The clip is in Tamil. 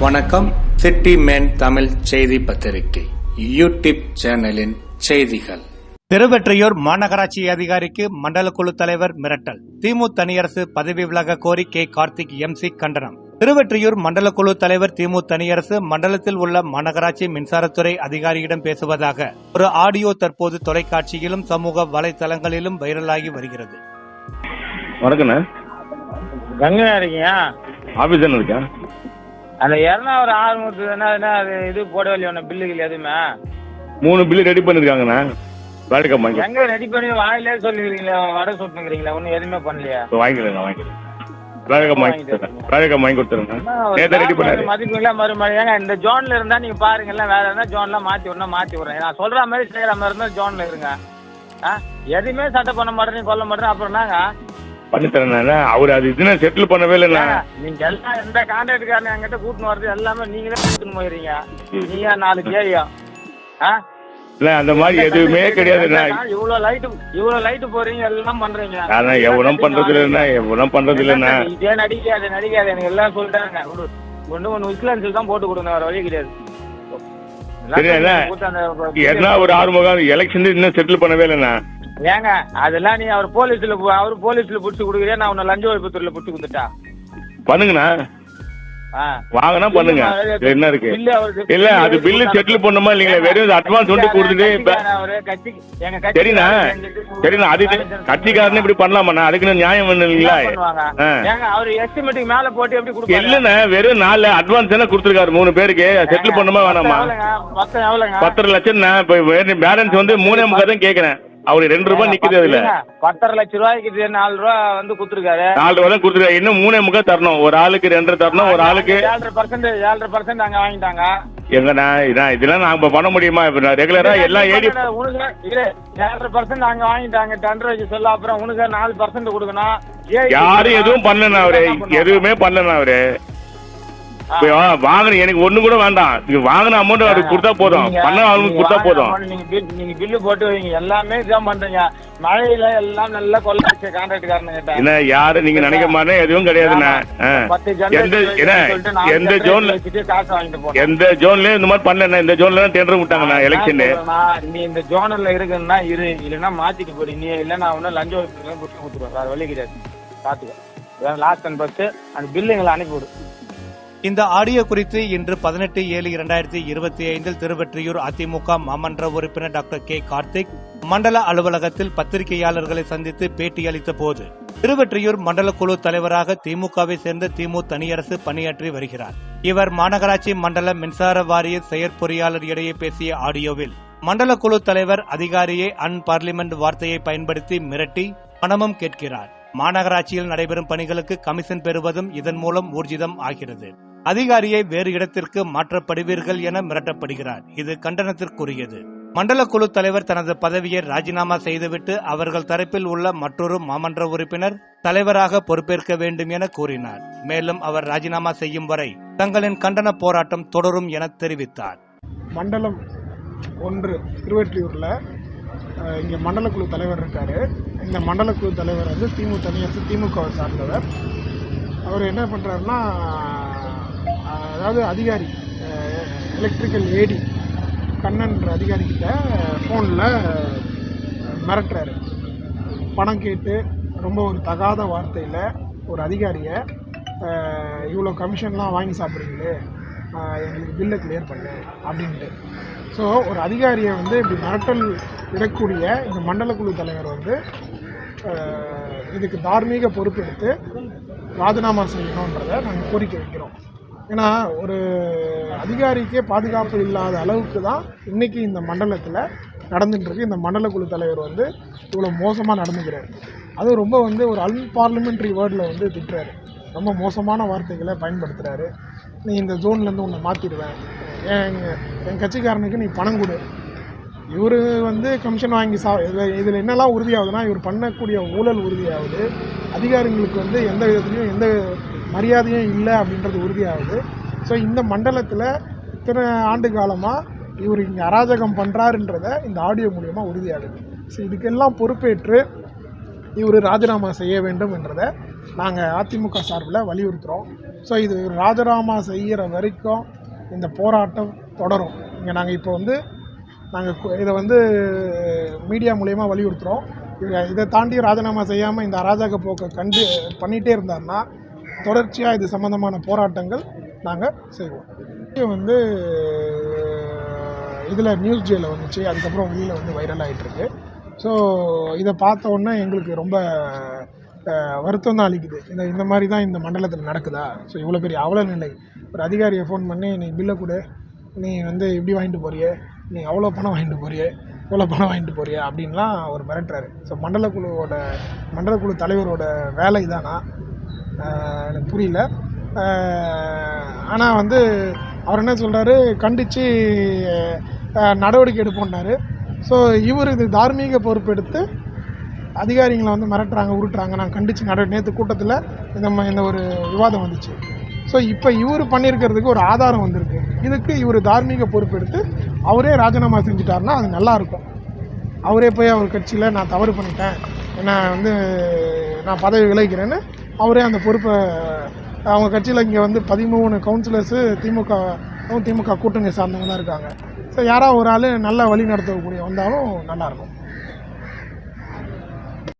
வணக்கம். சிட்டி மேன் தமிழ் செய்தி பத்திரிகை. யூடியூப் சேனலின் செய்திகள். திருவெற்றியூர் மாநகராட்சி அதிகாரிக்கு மண்டல குழு தலைவர் மிரட்டல். திமு தனியரசு பதவி விலக கோரி கே. கார்த்திக் எம்சி கண்டனம். திருவெற்றியூர் மண்டல குழு தலைவர் திமு தனியரசு மண்டலத்தில் உள்ள மாநகராட்சி மின்சாரத்துறை அதிகாரியிடம் பேசுவதாக ஒரு ஆடியோ தற்போது தொலைக்காட்சியிலும் சமூக வலைதளங்களிலும் வைரலாகி வருகிறது. வணக்கண்ணே கங்கா இருக்கீங்க ஆஃபீஸ் தானே இருக்கேன் அந்த இரநா ஒரு ஆறுநூறு என்ன இது போட வேண்டிய ஒன்று பில்லுகள் எதுவுமே? மூணு பில்லு ரெடி பண்ணிருக்காங்கண்ணே. வேலைக்கா வாங்கி எங்க ரெடி பண்ணி வாயிலே சொல்லிக்கிறீங்களா வடை சுட்டுங்கிறீங்களா ஒன்றும் எதுவுமே பண்ணலையா. வாங்கிக்கிறேன். வாங்கிக்கிறேன் வேலைக்கா வாங்கி கொடுத்துறேன் வேலைக்கா வாங்கி கொடுத்துருங்க. நேற்று ரெடி பண்ணாரு. மதிப்பீங்களா மறுமணி ஏங்க இந்த ஜோன்ல இருந்தா நீங்க பாருங்கல்ல வேற இருந்தா ஜோன்ல மாத்தி விடணும் மாத்தி விடுறேன். நான் சொல்ற மாதிரி செய்யற மாதிரி இருந்தா ஜோன்ல இருங்க. எதுவுமே சட்டை பண்ண மாட்டேன்னு சொல்ல மாட்டேன் அப்புறம் என்னங்க? பண்ணித்தரேண்ணே அவர் அது இதுன்னு செட்டில் பண்ணவே இல்லைண்ணே நீங்க எல்லாம் எந்த கான்ட்ராக்டுக்காரன் என்கிட்ட கூட்டின்னு வரது எல்லாமே நீங்க தான் கூட்டின்னு போயிடுறீங்க நீங்க நாலு ஆ? இல்லை அந்த மாதிரி எதுவுமே கிடையாதுண்ணே இவ்வளவு லைட் இவ்வளவு லைட் போறீங்க எல்லாம் பண்றீங்க. அதான் எவனும் பண்றது இல்லைண்ணே எவனும் பண்றது இல்லைண்ணே இதே நடிக்காது நடிக்காது எனக்கு எல்லாம் சொல்லிட்டாங்க ஒண்ணு ஒண்ணு விசிலன்ஸ் தான் போட்டு கொடுங்க வேற வழி கிடையாது. என்ன? ஒரு ஆறுமுகம் எலெக்ஷன் இன்னும் செட்டில் பண்ணவே இல்லைண்ணே ஏங்க அதெல்லாம் நீ அவர் போலீஸ்ல அவர் போலீஸ்ல புடிச்சு கொடுக்குறியா? நான் உன்னை லஞ்ச ஒழிப்புத்துறையில புடிச்சு கொடுத்துட்டா? பண்ணுங்கண்ணா. வாங்கினா பண்ணுங்க. என்ன இருக்கு? இல்ல அது பில்லு செட்டில் பண்ணுமா இல்லைங்களா? வெறும் அட்வான்ஸ் வந்து கொடுத்துட்டு சரிண்ணா. சரிண்ணா அது கட்சிக்காரனு இப்படி பண்ணலாமாண்ணா? அதுக்குன்னு நியாயம் இல்லைங்களா? அவரு எஸ்டிமேட்டுக்கு மேல போட்டு எப்படி கொடுப்பாரு? இல்லண்ணே வெறும் நாலு அட்வான்ஸ் தானே கொடுத்துருக்காரு மூணு பேருக்கு. செட்டில் பண்ணுமா வேணாமா? பத்தரை லட்சம் நான் இப்ப பேலன்ஸ் வந்து மூணே முக்கால் தான் கேக்குறேன் அவரு ரெண்டு ரூபாய் நிக்குது அதுல. பத்தரை லட்சம் ரூபாய்க்கு நாலு ரூபா வந்து குடுத்துருக்காரு. நாலு ரூபாய் தான் கொடுத்துருக்காரு. இன்னும் மூணே முக்கால் தரணும். ஒரு ஆளுக்கு ரெண்டரை தரணும். ஒரு ஆளுக்கு ஏழரை பர்சன்ட் ஏழரை பர்சன்ட் அங்க வாங்கிட்டாங்க. எங்கண்ணா இதான் இதெல்லாம் இப்ப பண்ண முடியுமா? இப்ப ரெகுலரா எல்லாம் ஏடி ஏழரை பர்சன்ட் அங்க வாங்கிட்டாங்க. டெண்டர் வச்சு சொல்ல அப்புறம் உனக்கு நாலு பர்சன்ட் கொடுக்கணும். யாரும் எதுவும் பண்ணலண்ணா அவரு? எதுவுமே பண்ணலண்ணா அவரு. வாங்கின எனக்கு ஒண்ணு கூட வேண்டாம். இது வாங்கின அமௌண்ட் அவருக்கு கொடுத்தா போதும். நீங்க- பண்ண அவங்களுக்கு நீங்க கொடுத்தா போதும். நீங்க நீங்க பில்லு போட்டு வைங்க. எல்லாமே இதான் பண்றீங்க. மழையில எல்லாம் நல்லா கொள்ளாச்சு கான்ட்ராக்ட் கிட்ட. என்ன யாரு நீங்க நினைக்க மாட்டேன் எதுவும் கிடையாதுண்ணா எந்த எந்த ஜோன்ல வச்சுட்டு காசு வாங்கிட்டு எந்த ஜோன்லயும் இந்த மாதிரி பண்ணல இந்த ஜோன்ல டெண்டர் விட்டாங்கண்ணா எலெக்ஷன் நீ இந்த ஜோனல்ல இருக்குன்னா இரு. இல்லைன்னா மாத்திட்டு போடி. நீ இல்ல நான் ஒன்னும் லஞ்சம் கொடுத்துருவேன். வேற வழி கிடையாது. பாத்துக்க. லாஸ்ட் அண்ட் ஃபர்ஸ்ட் அந்த பில்லுங்களை அனுப்பி விடு இந்த ஆடியோ குறித்து இன்று பதினெட்டு ஏழு இரண்டாயிரத்தி இருபத்தி ஐந்தில் திருவெற்றியூர் அதிமுக மாமன்ற உறுப்பினர் டாக்டர் கே கார்த்திக் மண்டல அலுவலகத்தில் பத்திரிகையாளர்களை சந்தித்து பேட்டியளித்த போது திருவெற்றியூர் மண்டல குழு தலைவராக திமுகவை சேர்ந்த திமு தனியரசு பணியாற்றி வருகிறார். இவர் மாநகராட்சி மண்டல மின்சார வாரிய செயற்பொறியாளர் இடையே பேசிய ஆடியோவில் மண்டல குழு தலைவர் அதிகாரியை அன்பார்லிமெண்ட் வார்த்தையை பயன்படுத்தி மிரட்டி பணமும் கேட்கிறார். மாநகராட்சியில் நடைபெறும் பணிகளுக்கு கமிஷன் பெறுவதும் இதன் மூலம் ஊர்ஜிதம் ஆகிறது. அதிகாரியை வேறு இடத்திற்கு மாற்றப்படுவீர்கள் என மிரட்டப்படுகிறார். இது கண்டனத்திற்குரியது. மண்டல குழு தலைவர் தனது பதவியை ராஜினாமா செய்துவிட்டு அவர்கள் தரப்பில் உள்ள மற்றொரு மாமன்ற உறுப்பினர் தலைவராக பொறுப்பேற்க வேண்டும் என கூறினார். மேலும் அவர் ராஜினாமா செய்யும் வரை தங்களின் கண்டன போராட்டம் தொடரும் என தெரிவித்தார். மண்டலம் ஒன்று திருவெற்றியூரில் இங்கே மண்டலக்குழு தலைவர் இருக்கார். இந்த மண்டலக்குழு தலைவர் வந்து திமுக தனியரசு திமுகவை சார்ந்தவர். அவர் என்ன பண்ணுறாருன்னா அதாவது அதிகாரி எலக்ட்ரிக்கல் ஏடி கண்ணன்ற அதிகாரிக்கிட்ட ஃபோனில் மிரட்டுறாரு. பணம் கேட்டு ரொம்ப ஒரு தகாத வார்த்தையில் ஒரு அதிகாரியை இவ்வளோ கமிஷன்லாம் வாங்கி சாப்பிட்றீங்களே எங்களுக்கு பில்லை கிளியர் பண்ணு அப்படின்ட்டு. ஸோ ஒரு அதிகாரியை வந்து இப்படி மிரட்டல் விடக்கூடிய இந்த மண்டலக்குழு தலைவர் வந்து இதுக்கு தார்மீக பொறுப்பெடுத்து ராஜினாமா செய்யணுன்றதை நாங்கள் கோரிக்கை வைக்கிறோம். ஏன்னா ஒரு அதிகாரிக்கே பாதுகாப்பு இல்லாத அளவுக்கு தான் இன்றைக்கி இந்த மண்டலத்தில் நடந்துகிட்ருக்கு இந்த மண்டல குழு தலைவர் வந்து இவ்வளோ மோசமாக நடந்துக்கிறார். அதுவும் ரொம்ப வந்து ஒரு அன்பார்லிமெண்ட்ரி வேர்டில் வந்து திட்டுறாரு. ரொம்ப மோசமான வார்த்தைகளை பயன்படுத்துகிறாரு நீ இந்த ஜோன்லேருந்து உன்னை மாற்றிடுவேன் என் என் கட்சிக்காரனுக்கு நீ பணம் கொடு. இவர் வந்து கமிஷன் வாங்கி சா இதில் இதில் என்னெல்லாம் உறுதியாகுதுன்னா இவர் பண்ணக்கூடிய ஊழல் உறுதியாகுது. அதிகாரிங்களுக்கு வந்து எந்த விதத்துலையும் எந்த மரியாதையும் இல்லை அப்படின்றது உறுதியாகுது. ஸோ இந்த மண்டலத்தில் இத்தனை ஆண்டு காலமாக இவர் இங்கே அராஜகம் பண்ணுறாருன்றத இந்த ஆடியோ மூலியமாக உறுதியாகுது. ஸோ இதுக்கெல்லாம் பொறுப்பேற்று இவர் ராஜினாமா செய்ய வேண்டும் என்றதை நாங்கள் அதிமுக சார்பில் வலியுறுத்துகிறோம் ஸோ இது ராஜினாமா செய்கிற வரைக்கும் இந்த போராட்டம் தொடரும். இங்கே நாங்கள் இப்போ வந்து நாங்கள் இதை வந்து மீடியா மூலயமா வலியுறுத்துகிறோம் இதை இதை தாண்டி ராஜினாமா செய்யாமல் இந்த அராஜக போக்கை கண்டு பண்ணிகிட்டே இருந்தாருன்னா தொடர்ச்சியாக இது சம்மந்தமான போராட்டங்கள் நாங்கள் செய்வோம். வந்து இதில் நியூஸ் ஜேயில் வந்துச்சு. அதுக்கப்புறம் வெளியில் வந்து வைரல் ஆகிட்டுருக்கு ஸோ இதை பார்த்த உடனே எங்களுக்கு ரொம்ப வருத்தம் தான் அளிக்குது. இந்த இந்த மாதிரி தான் இந்த மண்டலத்தில் நடக்குதா? ஸோ இவ்வளோ பெரிய அவல நிலை ஒரு அதிகாரியை ஃபோன் பண்ணி நீ பில்லை கொடு. நீ வந்து இப்படி வாங்கிட்டு போறியே? நீ அவ்வளோ பணம் வாங்கிட்டு போறியே? இவ்வளோ பணம் வாங்கிட்டு போறியே? அப்படின்லாம் அவர் மிரட்டுறாரு. ஸோ மண்டலக்குழுவோட மண்டலக்குழு தலைவரோட வேலை தானா எனக்கு புரியல. ஆனால் வந்து அவர் என்ன சொல்கிறாரு கண்டித்து நடவடிக்கை எடுப்போம்னாரு. ஸோ இவர் இது தார்மீக பொறுப்பெடுத்து அதிகாரிகளை வந்து மிரட்டுறாங்க உருட்டுறாங்க. நான் கண்டித்து நட நேற்று கூட்டத்தில் இந்த இந்த ஒரு விவாதம் வந்துச்சு. ஸோ இப்போ இவர் பண்ணியிருக்கிறதுக்கு ஒரு ஆதாரம் வந்திருக்கு. இதுக்கு இவர் தார்மீக பொறுப்பெடுத்து அவரே ராஜினாமா செஞ்சுட்டாருன்னா அது நல்லாயிருக்கும் அவரே போய் அவர் கட்சியில் நான் தவறு பண்ணிட்டேன். நான் வந்து நான் பதவி விளைக்கிறேன்னு அவரே அந்த பொறுப்பை அவங்க கட்சியில் இங்கே வந்து பதிமூணு கவுன்சிலர்ஸு திமுக திமுக கூட்டணி சார்ந்தவங்க தான் இருக்காங்க. ஸோ யாராவது ஒரு ஆள் நல்லா வழி நடத்தக்கூடிய வந்தாலும் நல்லாயிருக்கும்